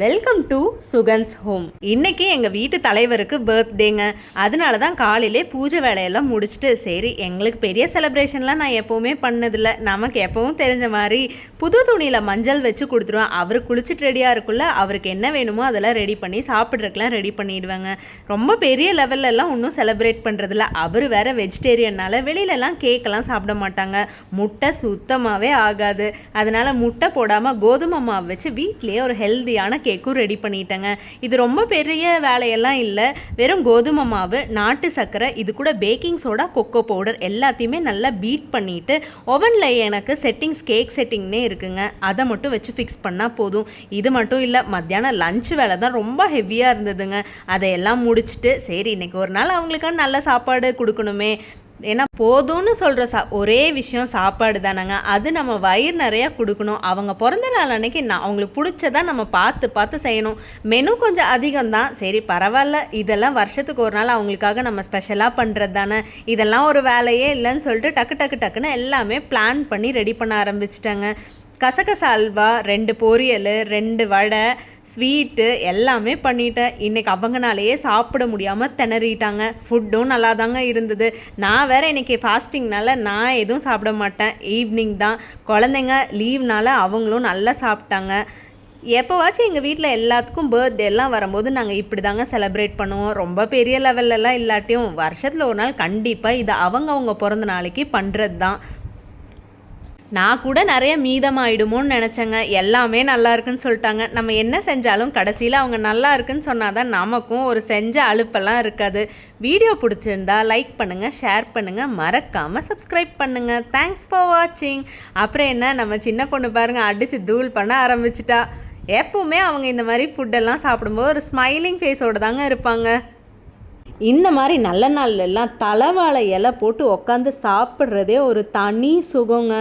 Welcome to Sugan's home இன்னைக்கு எங்கள் வீட்டு தலைவருக்கு பர்த்டேங்க அதனால தான் காலையிலே பூஜை வேலையெல்லாம் முடிச்சுட்டு சரி எங்களுக்கு பெரிய செலப்ரேஷன்லாம் நான் எப்போவுமே பண்ணதில்ல. நமக்கு எப்பவும் தெரிஞ்ச மாதிரி புது துணியில் மஞ்சள் வச்சு கொடுத்துருவேன். அவர் குளிச்சுட்டு ரெடியாக இருக்குள்ள அவருக்கு என்ன வேணுமோ அதெல்லாம் ரெடி பண்ணி சாப்பிட்றதுக்கெலாம் ரெடி பண்ணிடுவாங்க. ரொம்ப பெரிய லெவல்லலாம் ஒன்றும் செலிப்ரேட் பண்ணுறதில்ல அவர் வேற வெஜிடேரியன்னால வெளியிலலாம் கேக்கெல்லாம் சாப்பிட மாட்டாங்க. முட்டை சுத்தமாகவே ஆகாது. அதனால முட்டை போடாமல் கோதுமை மாவு வச்சு வீட்லேயே ஒரு ஹெல்த்தியான கேக்கும் ரெடி பண்ணிட்டேங்க. இது ரொம்ப பெரிய வேலையெல்லாம் இல்லை. வெறும் கோதுமை மாவு நாட்டு சர்க்கரை இது கூட பேக்கிங் சோடா கொக்கோ பவுடர் எல்லாத்தையுமே நல்லா பீட் பண்ணிட்டு ஓவனில் எனக்கு செட்டிங்ஸ் கேக் செட்டிங்னே இருக்குங்க. அதை மட்டும் வச்சு ஃபிக்ஸ் பண்ணால் போதும். இது மட்டும் இல்லை மத்தியானம் லஞ்ச் வேலை தான் ரொம்ப ஹெவியாக இருந்ததுங்க. அதையெல்லாம் முடிச்சுட்டு சரி இன்னைக்கு ஒரு நாள் அவங்களுக்கான நல்ல சாப்பாடு கொடுக்கணுமே. ஏன்னா போதும்னு சொல்கிற சா ஒரே விஷயம் சாப்பாடு தானேங்க. அது நம்ம வயிறு நிறையா கொடுக்கணும். அவங்க பிறந்த நாள் அன்னைக்கு நான் அவங்களுக்கு பிடிச்சதான் நம்ம பார்த்து பார்த்து செய்யணும். மெனு கொஞ்சம் அதிகம் தான். சரி பரவாயில்ல. இதெல்லாம் வருஷத்துக்கு ஒரு நாள் அவங்களுக்காக நம்ம ஸ்பெஷலாக பண்ணுறது தானே. இதெல்லாம் ஒரு வேலையே இல்லைன்னு சொல்லிட்டு டக்கு டக்கு டக்குன்னு எல்லாமே பிளான் பண்ணி ரெடி பண்ண ஆரம்பிச்சிட்டாங்க. கசகச அல்வா ரெண்டு பொரியல் ரெண்டு வடை ஸ்வீட்டு எல்லாமே பண்ணிட்டேன். இன்றைக்கி அவங்கனாலேயே சாப்பிட முடியாமல் திணறிட்டாங்க. ஃபுட்டும் நல்லா தாங்க இருந்தது. நான் வேறு இன்றைக்கி ஃபாஸ்டிங்னால நான் எதுவும் சாப்பிட மாட்டேன். ஈவினிங் தான். குழந்தைங்க லீவ்னால அவங்களும் நல்லா சாப்பிட்டாங்க. எப்போவாச்சும் எங்கள் வீட்டில் எல்லாத்துக்கும் பர்த்டேலாம் எல்லாம் வரும்போது நாங்கள் இப்படி தாங்க செலிப்ரேட் பண்ணுவோம். ரொம்ப பெரிய லெவல்லலாம் இல்லாட்டியும் வருஷத்தில் ஒரு நாள் கண்டிப்பாக இது அவங்க அவங்க பிறந்த நாளைக்கு பண்ணுறது தான் நான் கூட நிறைய மீதமாயிடுமோன்னு நினச்சேங்க. எல்லாமே நல்லா இருக்குன்னு சொல்லிட்டாங்க. நம்ம என்ன செஞ்சாலும் கடைசியில் அவங்க நல்லா இருக்குன்னு சொன்னால் தான் நமக்கும் ஒரு செஞ்ச அலுப்பெல்லாம் இருக்காது. வீடியோ பிடிச்சிருந்தா லைக் பண்ணுங்கள் ஷேர் பண்ணுங்கள் மறக்காமல் சப்ஸ்கிரைப் பண்ணுங்கள் தேங்க்ஸ் ஃபார் வாட்சிங் அப்புறம் என்ன நம்ம சின்ன பொண்ணு பாருங்கள் அடித்து தூள் பண்ண ஆரம்பிச்சிட்டா. எப்போவுமே அவங்க இந்த மாதிரி ஃபுட்டெல்லாம் சாப்பிடும்போது ஒரு ஸ்மைலிங் ஃபேஸோடு தாங்க இருப்பாங்க. இந்த மாதிரி நல்ல நாள்லாம் தலைவாழை இலை போட்டு உட்காந்து சாப்பிட்றதே ஒரு தனி சுகங்க.